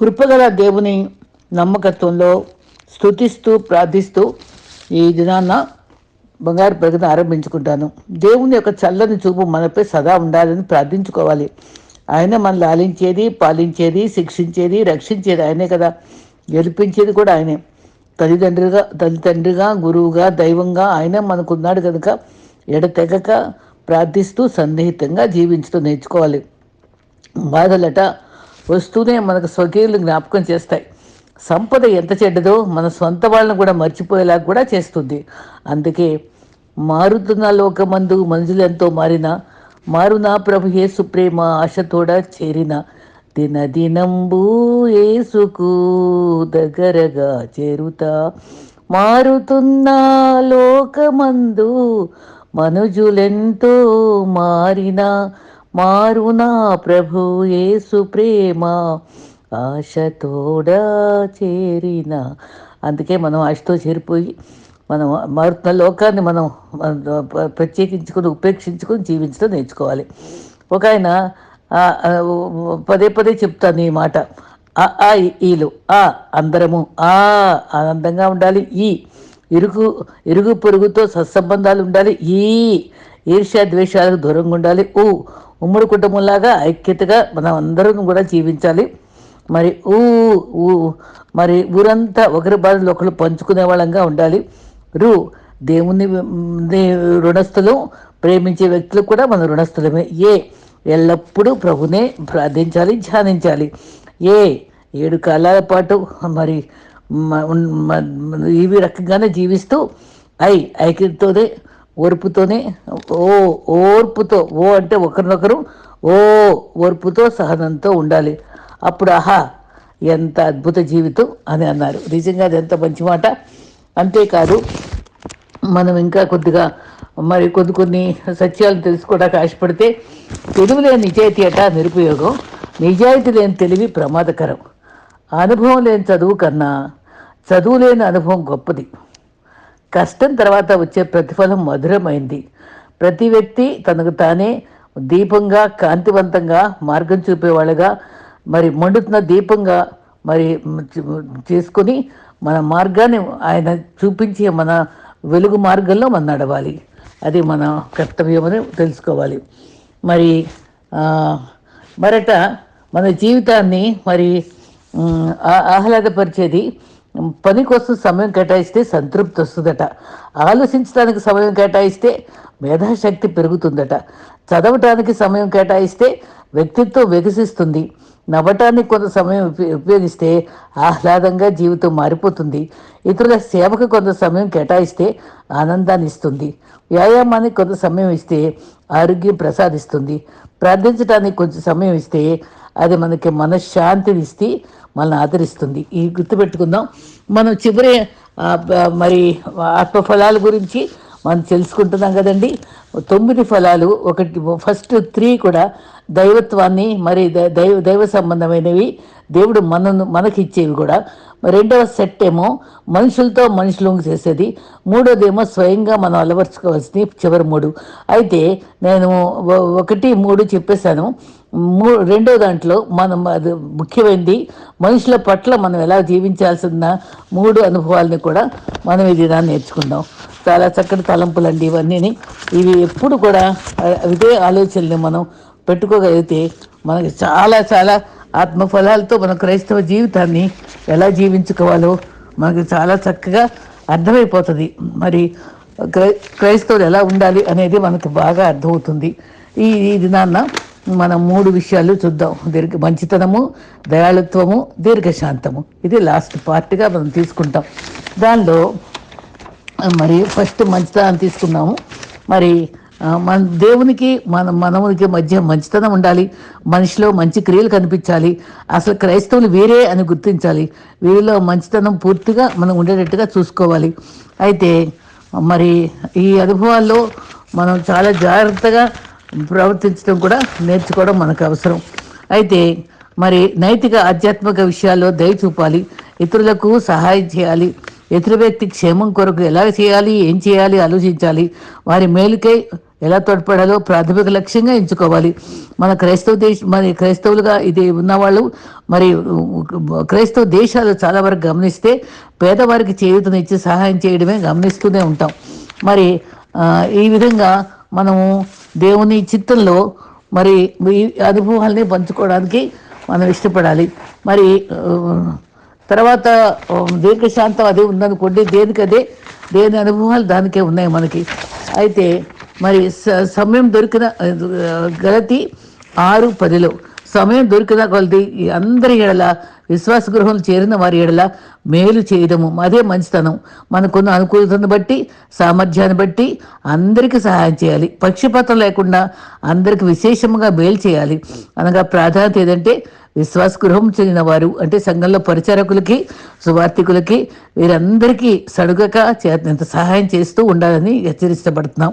కృపగల దేవుని నమ్మకత్వంలో స్థుతిస్తూ ప్రార్థిస్తూ ఈ దినాన్న బంగారు ప్రగతి ఆరంభించుకుంటాను. దేవుని యొక్క చల్లని చూపు మనపై సదా ఉండాలని ప్రార్థించుకోవాలి. ఆయన మన లాలించేది పాలించేది శిక్షించేది రక్షించేది ఆయనే కదా. గెలిపించేది కూడా ఆయనే. తల్లిదండ్రులుగా తల్లిదండ్రిగా గురువుగా దైవంగా ఆయన మనకున్నాడు కనుక ఎడతెగక ప్రార్థిస్తూ సన్నిహితంగా జీవించడం నేర్చుకోవాలి. బాధలట వస్తూనే మనకు స్వకీయులు జ్ఞాపకం చేస్తాయి. సంపద ఎంత చెడ్డదో మన సొంత వాళ్ళని కూడా మర్చిపోయేలా కూడా చేస్తుంది. అందుకే మారుతున్న లోకమందు మనుషులు ఎంతో మారిన మారునా ప్రభు యేసు ప్రేమ ఆశతోడ చేరిన దినదినంబు ఏసుకు దగ్గరగా చేరుతా. మారుతున్న లోకమందు మనుజులెంతో మారినా మారునా ప్రభు యేసు ప్రేమ. ఆశతోడా చేరిన. అందుకే మనం ఆశతో చేరిపోయి మనం మారుతున్న లోకాన్ని మనం ప్రత్యేకించుకొని ప్రత్యేకించుకుని ఉపేక్షించుకుని జీవించడం నేర్చుకోవాలి. ఒక ఆయన పదే పదే చెప్తాను ఈ మాట. ఆ ఆ ఈలు ఆ అందరము ఆ ఆనందంగా ఉండాలి ఈ ఇరుగు ఇరుగు పొరుగుతో సత్సంబంధాలు ఉండాలి ఈ ఈర్ష్య ద్వేషాలకు దూరంగా ఉండాలి. ఊ ఉమ్మడి కుటుంబంలాగా ఐక్యతగా మనం అందరం కూడా జీవించాలి. మరి ఊ ఊ మరి ఊరంతా ఒకరి బాధలు ఒకరు పంచుకునే వాళ్ళంగా ఉండాలి. రు దేవుని ని రుణస్థులు ప్రేమించే వ్యక్తులు కూడా మన రుణస్థులమే. ఏ ఎల్లప్పుడూ ప్రభునే ప్రార్థించాలి ధ్యానించాలి. ఏ ఏడు కాలాల పాటు మరి ఇవి రకంగానే జీవిస్తూ ఐ ఐక్యతతోనే ఓర్పుతోనే ఓ ఓర్పుతో ఓ అంటే ఒకరినొకరు ఓ ఓర్పుతో సహనంతో ఉండాలి. అప్పుడు ఆహా ఎంత అద్భుత జీవితం అని అన్నారు. నిజంగా అది ఎంత మంచి మాట. అంతేకాదు మనం ఇంకా కొద్దిగా మరి కొన్ని కొన్ని సత్యాలు తెలుసుకోవడానికి ఆశపడితే తెలివి లేని నిజాయితీ అట నిరుపయోగం. నిజాయితీ లేని తెలివి ప్రమాదకరం. అనుభవం లేని చదువు కన్నా చదువు లేని అనుభవం గొప్పది. కష్టం తర్వాత వచ్చే ప్రతిఫలం మధురమైంది. ప్రతి వ్యక్తి తనకు తానే దీపంగా కాంతివంతంగా మార్గం చూపేవాళ్ళగా మరి మండుతున్న దీపంగా మరి చేసుకొని మన మార్గాన్ని ఆయన చూపించే మన వెలుగు మార్గంలో మనం నడవాలి. అది మన కర్తవ్యమని తెలుసుకోవాలి. మరి మరట మన జీవితాన్ని మరి ఆహ్లాదపరిచేది పని కోసం సమయం కేటాయిస్తే సంతృప్తి వస్తుందట. ఆలోచించడానికి సమయం కేటాయిస్తే మేధాశక్తి పెరుగుతుందట. చదవటానికి సమయం కేటాయిస్తే వ్యక్తిత్వం వికసిస్తుంది. నవ్వటానికి కొంత సమయం ఉపయోగిస్తే ఆహ్లాదంగా జీవితం మారిపోతుంది. ఇతరుల సేవకు కొంత సమయం కేటాయిస్తే ఆనందాన్ని ఇస్తుంది. వ్యాయామానికి కొంత సమయం ఇస్తే ఆరోగ్యం ప్రసాదిస్తుంది. ప్రార్థించడానికి కొంచెం సమయం ఇస్తే అది మనకి మనశ్శాంతిని ఇస్తే మనల్ని ఆదరిస్తుంది. ఈ గుర్తుపెట్టుకుందాం. మనం చివరి మరి ఆత్మఫలాల గురించి మనం తెలుసుకుంటున్నాం కదండి. తొమ్మిది ఫలాలు ఒకటి ఫస్ట్ త్రీ కూడా దైవత్వాన్ని మరి దైవ దైవ సంబంధమైనవి దేవుడు మనను మనకిచ్చేవి కూడా. రెండవ సెట్ ఏమో మనుషులతో మనుషులు చేసేది. మూడోదేమో స్వయంగా మనం అలవర్చుకోవాల్సింది చివరి మూడు. అయితే నేను ఒకటి మూడు చెప్పేశాను. రెండో దాంట్లో మనం అది ముఖ్యమైనది మనుషుల పట్ల మనం ఎలా జీవించాల్సిన మూడు అనుభవాలని కూడా మనం ఈ దినాన్ని నేర్చుకుందాం. చాలా చక్కటి తలంపులండి ఇవన్నీ ఇవి ఎప్పుడు కూడా ఇదే ఆలోచనని మనం పెట్టుకోగలిగితే మనకి చాలా చాలా ఆత్మఫలాలతో మన క్రైస్తవ జీవితాన్ని ఎలా జీవించుకోవాలో మనకి చాలా చక్కగా అర్థమైపోతుంది. మరి క్రై క్రైస్తవులు ఎలా ఉండాలి అనేది మనకు బాగా అర్థమవుతుంది. ఈ ఈ దినాన్న మనం మూడు విషయాలు చూద్దాం. దీర్ఘ మంచితనము దయాళుత్వము దీర్ఘశాంతము. ఇది లాస్ట్ పార్ట్గా మనం తీసుకుంటాం. దానిలో మరి ఫస్ట్ మంచితనం తీసుకున్నాము. మరి మన దేవునికి మన మనవునికి మధ్య మంచితనం ఉండాలి. మనిషిలో మంచి క్రియలు కనిపించాలి. అసలు క్రైస్తవులు వేరే అని గుర్తించాలి. వీరిలో మంచితనం పూర్తిగా మనం ఉండేటట్టుగా చూసుకోవాలి. అయితే మరి ఈ అనుభవాల్లో మనం చాలా జాగ్రత్తగా ప్రవర్తించడం కూడా నేర్చుకోవడం మనకు అవసరం. అయితే మరి నైతిక ఆధ్యాత్మిక విషయాల్లో దయ చూపాలి. ఇతరులకు సహాయం చేయాలి. ఇతర వ్యక్తి క్షేమం కొరకు ఎలా చేయాలి ఏం చేయాలి ఆలోచించాలి. వారి మేలుకై ఎలా తోడ్పడాలో ప్రాథమిక లక్ష్యంగా ఎంచుకోవాలి. మన క్రైస్తవ దేశ మరి క్రైస్తవులుగా ఇది ఉన్నవాళ్ళు మరి క్రైస్తవ దేశాలు చాలా వరకు గమనిస్తే పేదవారికి చేయూతనిచ్చి సహాయం చేయడమే గమనిస్తూనే ఉంటాం. మరి ఈ విధంగా మనము దేవుని చిత్తంలో మరి ఈ అనుభవాల్ని పంచుకోవడానికి మనం ఇష్టపడాలి. మరి తర్వాత దీర్ఘశాంతం అదే ఉందనుకోండి దేనికదే? దేని అనుభవాలు దానికే ఉన్నాయి మనకి. అయితే మరి స- సమయం దొరికిన గలతి ఆరు పదిలో. సమయం దొరికిన కొలది అందరి ఎడల విశ్వాస గృహంలో చేరిన వారి ఎడల మేలు చేయడము. అదే మంచితనం. మనకున్న అనుకూలతను బట్టి సామర్థ్యాన్ని బట్టి అందరికీ సహాయం చేయాలి. పక్షపాతం లేకుండా అందరికి విశేషంగా మేలు చేయాలి. అనగా ప్రాధాన్యత ఏదంటే విశ్వాస గృహం చెందిన వారు అంటే సంఘంలో పరిచారకులకి సువార్థికులకి వీరందరికీ సడుగక చేత సహాయం చేస్తూ ఉండాలని హెచ్చరించబడుతున్నాం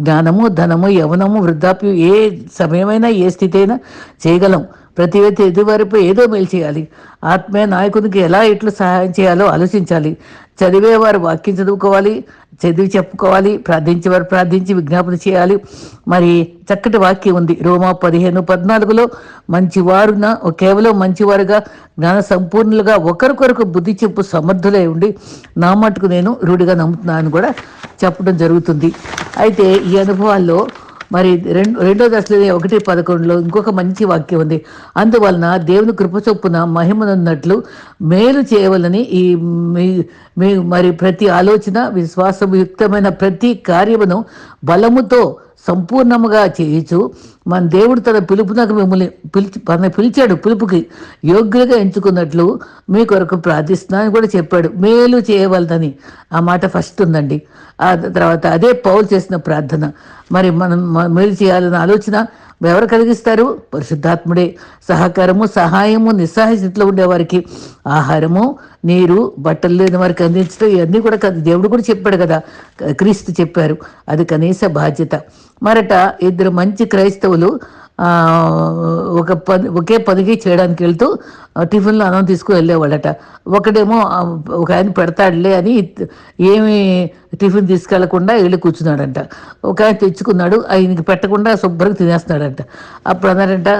జ్ఞానము ధనము యవనము వృద్ధాప్యం ఏ సమయమైనా ఏ స్థితి అయినా చేయగలం. ప్రతి వ్యక్తి ఎదురువైపు ఏదో మేలు చేయాలి. ఆత్మీయ నాయకునికి ఎలా ఎట్లు సహాయం చేయాలో ఆలోచించాలి. చదివేవారు వాక్యం చదువుకోవాలి చదివి చెప్పుకోవాలి ప్రార్థించేవారు ప్రార్థించి విజ్ఞాపన చేయాలి. మరి చక్కటి వాక్యం ఉంది. రోమా పదిహేను పద్నాలుగులో మంచివారున కేవలం మంచివారుగా జ్ఞాన సంపూర్ణులుగా ఒకరికొరకు బుద్ధి చెప్పు సమర్థులై ఉండి నా మటుకు నేను రూఢిగా నమ్ముతున్నాను కూడా చెప్పడం జరుగుతుంది. అయితే ఈ అనుభవాల్లో మరి రెండు రెండో దశలో ఒకటి పదకొండులో ఇంకొక మంచి వాక్యం ఉంది. అందువలన దేవుని కృప చొప్పున మహిమనున్నట్లు మేలు చేయవలని ఈ మీ మీ మరి ప్రతి ఆలోచన విశ్వాసయుక్తమైన ప్రతి కార్యమును బలముతో సంపూర్ణముగా చేయుచు. మన దేవుడు తన పిలుపునకు మిమ్మల్ని పిలిచి తన పిలిచాడు పిలుపుకి యోగ్యులుగా ఎంచుకున్నట్లు మీ కొరకు ప్రార్థిస్తున్నానని కూడా చెప్పాడు. మేలు చేయవలదని ఆ మాట ఫస్ట్ ఉందండి. ఆ తర్వాత అదే పౌలు చేసిన ప్రార్థన. మరి మనం మేలు చేయాలన్న ఆలోచన ఎవరు కలిగిస్తారు? పరిశుద్ధాత్ముడే. సహకారము సహాయము నిస్సహాయ స్థితిలో ఉండేవారికి. ఆహారము నీరు బట్టలు లేని వారికి అందించడం ఇవన్నీ కూడా కదా. దేవుడు కూడా చెప్పాడు కదా. క్రీస్తు చెప్పారు. అది కనీస బాధ్యత. మరట ఇద్దరు మంచి క్రైస్తవులు ఒక పని ఒకే పనికి చేయడానికి వెళ్తూ టిఫిన్లో అన్నం తీసుకువెళ్ళేవాళ్ళట. ఒకడేమో ఒక ఆయన పెడతాడులే అని ఏమి టిఫిన్ తీసుకెళ్ళకుండా వెళ్ళి కూర్చున్నాడంట. ఒక ఆయన తెచ్చుకున్నాడు ఆయనకి పెట్టకుండా శుభ్రంగా తినేస్తున్నాడంట. అప్పుడు అన్నారంట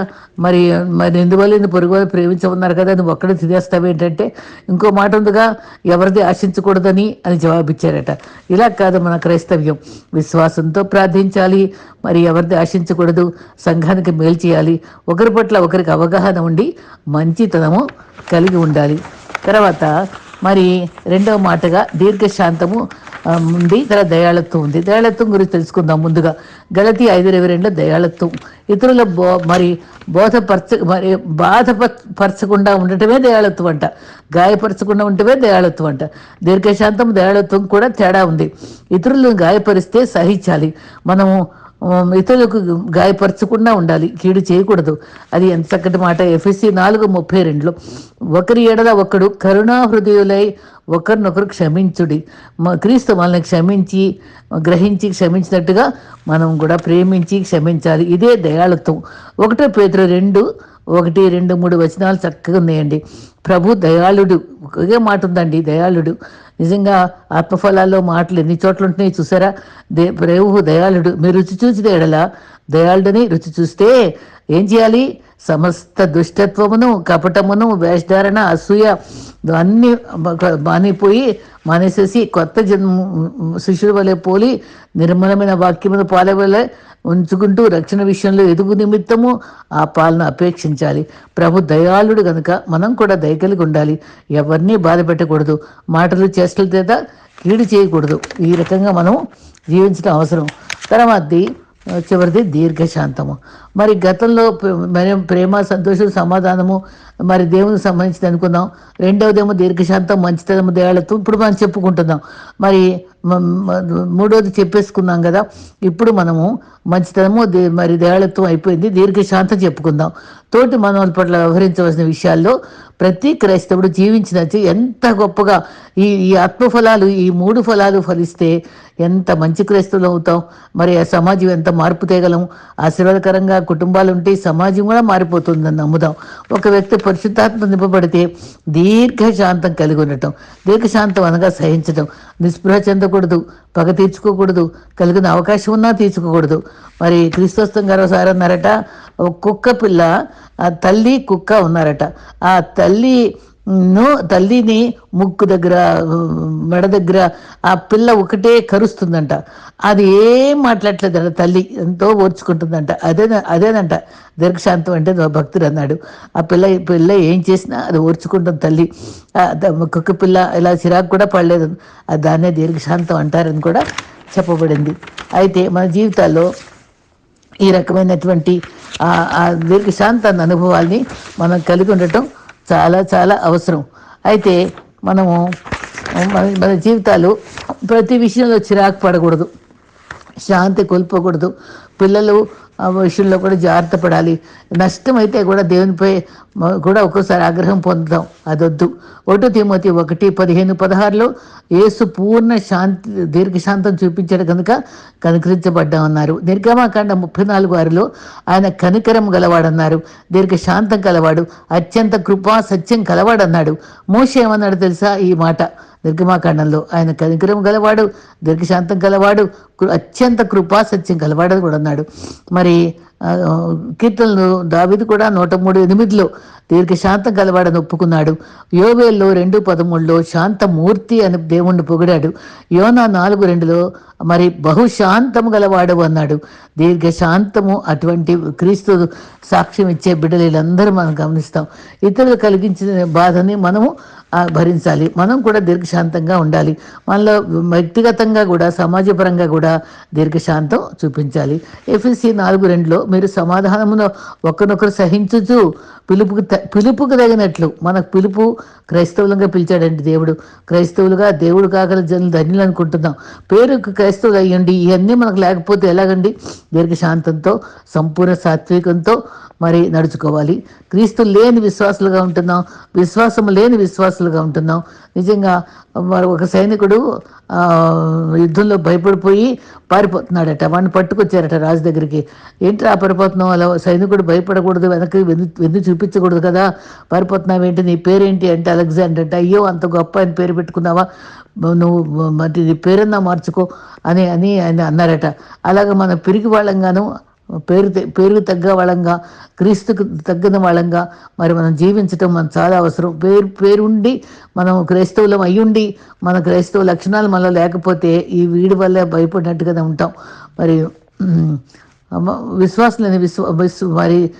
మరి మరి ఎందువల్ల నేను పొరుగు వాళ్ళు ప్రేమించమన్నారు కదా నువ్వు ఒక్కడే తినేస్తావేంటంటే ఇంకో మాట ఉందిగా ఎవరిది ఆశించకూడదని అని జవాబిచ్చారట. ఇలా కాదు మన క్రైస్తవ్యం. విశ్వాసంతో ప్రార్థించాలి మరి ఎవరిది ఆశించకూడదు సంఘానికి మేలు చేయాలి. ఒకరి పట్ల ఒకరికి అవగాహన ఉండి మంచితనము కలిగి ఉండాలి. తర్వాత మరి రెండవ మాటగా దీర్ఘశాంతము ఉంది తర్వాత దయాళత్వం ఉంది. దయాళత్వం గురించి తెలుసుకుందాం ముందుగా. గలతి ఐదు ఇరవై రెండులో దయాళత్వం. ఇతరుల బో మరి బోధపరచ మరి బాధపరచకుండా ఉండటమే దయాళత్వం అంట. గాయపరచకుండా ఉండటమే దయాళత్వం అంట. దీర్ఘశాంతం దయాళత్వం కూడా తేడా ఉంది. ఇతరులను గాయపరిస్తే సహించాలి. మనము ఇతరులకు గాయపరచకుండా ఉండాలి. కీడు చేయకూడదు. అది ఎంత చక్కటి మాట. ఎఫ్ఎస్సి నాలుగు ముప్పై రెండులో ఒకరి ఎడల ఒకడు కరుణా హృదయులై ఒకరినొకరు క్షమించుడి. మ- క్రీస్తు మనల్ని క్షమించి గ్రహించి క్షమించినట్టుగా మనం కూడా ప్రేమించి క్షమించాలి. ఇదే దయాళత్వం. ఒకటో పేతురు రెండు ఒకటి రెండు మూడు వచనాలు చక్కగా ఉన్నాయండి. ప్రభు దయాళుడు. ఒకే మాట ఉందండి దయాళుడు. నిజంగా ఆత్మఫలాల్లో మాటలు ఎన్ని చోట్ల ఉంటున్నాయి చూసారా? దే ప్రభు దయాళుడు. మీరు రుచి చూసి ఎడల దయాళుడని రుచి చూస్తే ఏం చేయాలి? సమస్త దుష్టత్వమును కపటమును వేషధారణ అసూయ అన్నీ మానిపోయి మానేసేసి కొత్త జన్మ శిష్యుల వలె పోలి నిర్మలమైన వాక్యమును పాలవలే ఉంచుకుంటూ రక్షణ విషయంలో ఎదుగు నిమిత్తము ఆ పాలన అపేక్షించాలి. ప్రభు దయాళుడు గనుక మనం కూడా దయ కలిగి ఉండాలి. ఎవరిని బాధ పెట్టకూడదు. మాటలు చేష్టల చేత కీడు చేయకూడదు. ఈ రకంగా మనం జీవించడం అవసరం. తర్వాతది చివరిది దీర్ఘశాంతము. మరి గతంలో ప్ర- మరి ప్రేమ సంతోషం సమాధానము మరి దేవునికి సంబంధించి అనుకున్నాం రెండవదేమో దీర్ఘశాంతం మంచితనము దయాళత్వం. ఇప్పుడు మనం చెప్పుకుంటున్నాం. మరి మూడవది మూడోది చెప్పేసుకున్నాం కదా. ఇప్పుడు మనము మంచితనము మరి దయాళత్వం అయిపోయింది. దీర్ఘశాంతం చెప్పుకుందాం. తోటి మనవల పట్ల వ్యవహరించవలసిన విషయాల్లో ప్రతి క్రైస్తవుడు జీవించినచ్చు ఎంత గొప్పగా ఈ ఈ ఆత్మఫలాలు ఈ మూడు ఫలాలు ఫలిస్తే ఎంత మంచి క్రైస్తవులు అవుతాం మరి ఆ సమాజం ఎంత మార్పు తేగలం? ఆశీర్వాదకరంగా కుటుంబాలు ఉంటే సమాజం కూడా మారిపోతుందని నమ్ముదాం. ఒక వ్యక్తి పరిశుద్ధాత్మ నింపబడితే దీర్ఘశాంతం కలిగి ఉండటం దీర్ఘశాంతం అనగా సహించడం నిస్పృహ చెందకూడదు పగ తీర్చుకోకూడదు కలిగిన అవకాశం ఉన్నా తీర్చుకోకూడదు. మరి క్రీస్తోస్తం గారు ఒకసారి అన్నారట కుక్క పిల్ల ఆ తల్లి కుక్క ఉన్నారట ఆ తల్లి తల్లిని ముక్కు దగ్గర మెడ దగ్గర ఆ పిల్ల ఒకటే కరుస్తుందంట. అది ఏం మాట్లాడలేదంట తల్లి. ఎంతో ఓర్చుకుంటుందంట. అదే అదేనంట. దీర్ఘశాంతం అంటే భక్తుడు అన్నాడు. ఆ పిల్ల పిల్ల ఏం చేసినా అది ఓర్చుకుంటుంది తల్లి. కుక్క పిల్ల ఇలా చిరాకు కూడా పడలేదు. దాన్నే దీర్ఘశాంతం అంటారని కూడా చెప్పబడింది. అయితే మన జీవితాల్లో ఈ రకమైనటువంటి ఆ దీర్ఘశాంతాన్ని అనుభవాల్ని మనం కలిగి ఉండటం చాలా చాలా అవసరం. అయితే మనము మన మన జీవితాలు ప్రతి విషయంలో చిరాకు పడకూడదు. శాంతి కోల్పోకూడదు. పిల్లలు ఆ విషయంలో కూడా జాగ్రత్త పడాలి. నష్టమైతే కూడా దేవునిపై కూడా ఒక్కోసారి ఆగ్రహం పొందుతాం. అదొద్దు. ఒకటో తిమోతి ఒకటి పదిహేను పదహారులో ఏసు పూర్ణ శాంతి దీర్ఘశాంతం చూపించాడు కనుక కనుకరించబడ్డామన్నారు. నిర్గమాకాండ ముప్పై నాలుగు ఆరులో ఆయన కనికరం గలవాడన్నారు. దీర్ఘశాంతం కలవాడు అత్యంత కృపా సత్యం కలవాడన్నాడు. మోస ఏమన్నాడు తెలుసా? ఈ మాట. నిర్గమాకాండంలో ఆయన కనికరం గలవాడు దీర్ఘశాంతం గలవాడు అత్యంత కృపా సత్యం గలవాడు కూడా అన్నాడు. మరి కీర్తనలు దావిది కూడా నూట మూడు ఎనిమిదిలో దీర్ఘశాంతం గలవాడని ఒప్పుకున్నాడు. యోవేల్లో రెండు పదమూడులో శాంతమూర్తి అని దేవుణ్ణి పొగిడాడు. యోనా నాలుగు రెండులో మరి బహుశాంతము గలవాడు అన్నాడు. దీర్ఘశాంతము అటువంటి క్రీస్తు సాక్ష్యం ఇచ్చే బిడ్డలు వీళ్ళందరూ మనం గమనిస్తాం. ఇతరులు కలిగించిన బాధని మనము భరించాలి. మనం కూడా దీర్ఘశాంతంగా ఉండాలి. మనలో వ్యక్తిగతంగా కూడా సమాజపరంగా కూడా దీర్ఘశాంతం చూపించాలి. ఎఫ్ఎస్సి నాలుగు రెండులో మీరు సమాధానమును ఒకరినొకరు సహించుచు పిలుపుకు పిలుపుకు తగినట్లు. మనకు పిలుపు క్రైస్తవులంగా పిలిచాడండి దేవుడు. క్రైస్తవులుగా దేవుడు కాగల జనులు ధన్యులు అనుకుంటున్నాం. పేరుకు క్రైస్తవులు అయ్యండి. ఇవన్నీ మనకు లేకపోతే ఎలాగండి? దీర్ఘశాంతంతో సంపూర్ణ సాత్వికంతో మరి నడుచుకోవాలి. క్రీస్తు లేని విశ్వాసులుగా ఉంటున్నాం. విశ్వాసం లేని విశ్వాసులుగా ఉంటున్నాం. నిజంగా మరి ఒక సైనికుడు యుద్ధంలో భయపడిపోయి పారిపోతున్నాడట. వాడిని పట్టుకొచ్చారట రాజు దగ్గరికి. ఏంటి ఆ పారిపోతున్నావు? అలా సైనికుడు భయపడకూడదు వెనక్కి వెన్ను చూపించకూడదు కదా. పారిపోతున్నావు ఏంటి? నీ పేరేంటి? అంటే అలెగ్జాండర్ అంటే. అయ్యో అంత గొప్ప అని పేరు పెట్టుకున్నావా? నువ్వు మరి నీ పేరన్నా మార్చుకో అని అని ఆయన అన్నారట. అలాగ మనం పిరిగి వాళ్ళంగాను పేరు పేరు తగ్గ వాళ్ళంగా క్రీస్తుకు తగ్గిన వాళ్ళంగా మరి మనం జీవించటం మనం చాలా అవసరం. పేరు పేరుండి మనం క్రైస్తవులం అయ్యుండి మన క్రైస్తవ లక్షణాలు మనలో లేకపోతే ఈ వీడి వల్ల భయపడినట్టుగానే ఉంటాం. మరి విశ్వాసులని విశ్వ విశ్వ మరి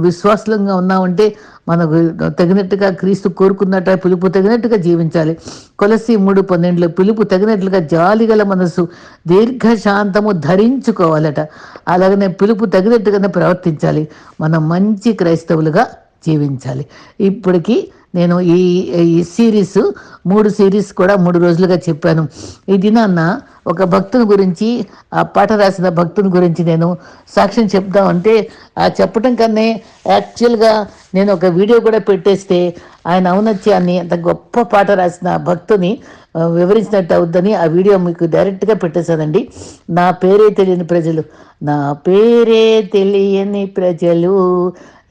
విశ్వాసంగా ఉన్నామంటే మనకు తగినట్టుగా క్రీస్తు కోరుకున్నట్ట పిలుపు తగినట్టుగా జీవించాలి. కొలసి మూడు పన్నెండులో పిలుపు తగినట్లుగా జాలిగల మనసు దీర్ఘశాంతము ధరించుకోవాలట. అలాగనే పిలుపు తగినట్టుగానే ప్రవర్తించాలి. మనం మంచి క్రైస్తవులుగా జీవించాలి. ఇప్పటికీ నేను ఈ ఈ సిరీస్ మూడు సిరీస్ కూడా మూడు రోజులుగా చెప్పాను. ఈ దినాన్న ఒక భక్తుని గురించి ఆ పాట రాసిన భక్తుని గురించి నేను సాక్ష్యం చెప్దామంటే ఆ చెప్పటం కన్నా యాక్చువల్గా నేను ఒక వీడియో కూడా పెట్టేస్తే ఆయన ఔన్నత్యాన్ని అంత గొప్ప పాట రాసిన భక్తుని వివరించినట్టు అవుద్దని ఆ వీడియో మీకు డైరెక్ట్గా పెట్టేశానండి. నా పేరే తెలియని ప్రజలు. నా పేరే తెలియని ప్రజలు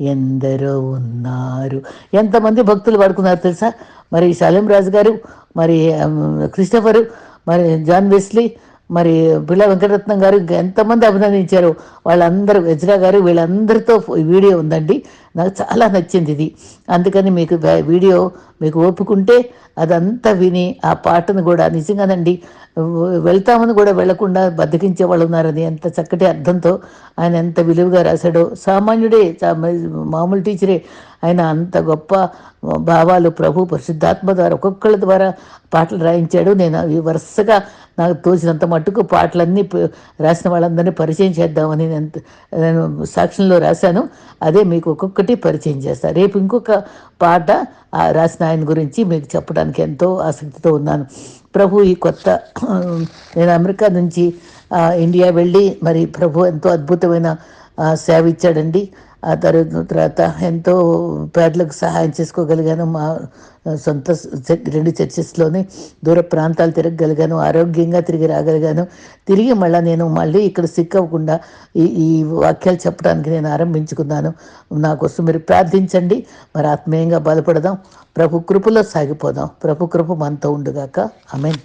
ఎందరో ఉన్నారు. ఎంతమంది భక్తులు పడుకున్నారు తెలుసా? మరి సలీం రాజు గారు మరి క్రిస్టఫరు మరి జాన్ వెస్లీ మరి బిళ్ళ వెంకటరత్నం గారు ఎంతమంది అభినందించారు వాళ్ళందరూ వజ్రా గారు వీళ్ళందరితో వీడియో ఉందండి. నాకు చాలా నచ్చింది ఇది. అందుకని మీకు వీడియో మీకు ఒప్పుకుంటే అదంతా విని ఆ పాటను కూడా నిజంగానండి వెళ్తామని కూడా వెళ్ళకుండా బద్దకించే వాళ్ళు ఉన్నారని ఎంత చక్కటి అర్థంతో ఆయన ఎంత విలువగా రాశాడో. సామాన్యుడే మామూలు టీచరే ఆయన అంత గొప్ప భావాలు ప్రభు పరిశుద్ధాత్మ ద్వారా ఒక్కొక్కళ్ళ ద్వారా పాటలు రాయించాడు. నేను అవి వరుసగా నాకు తోచినంత మట్టుకు పాటలన్నీ రాసిన వాళ్ళందరినీ పరిచయం చేద్దామని నేను నేను సాక్ష్యంలో రాశాను. అదే మీకు ఒక్కొక్కటి పరిచయం చేస్తాను రేపు ఇంకొక పాట రాసిన ఆయన గురించి మీకు చెప్పడానికి ఎంతో ఆసక్తితో ఉన్నాను. ప్రభు ఈ కొత్త నేను అమెరికా నుంచి ఇండియా వెళ్ళి మరి ప్రభు ఎంతో అద్భుతమైన సేవ ఇచ్చాడండి. ఆ తర్వాత తర్వాత ఎంతో పేదలకు సహాయం చేసుకోగలిగాను. మా సొంత రెండు చర్చెస్లోని దూర ప్రాంతాలు తిరగగలిగాను. ఆరోగ్యంగా తిరిగి రాగలిగాను. తిరిగి మళ్ళీ నేను మళ్ళీ ఇక్కడ సిక్ అవ్వకుండా ఈ ఈ వాక్యాలు చెప్పడానికి నేను ఆరంభించుకున్నాను. నా కోసం మీరు ప్రార్థించండి. మరి ఆత్మీయంగా బలపడదాం. ప్రభు కృపలో సాగిపోదాం. ప్రభు కృప మనతో ఉండుగాక. ఆమెన్.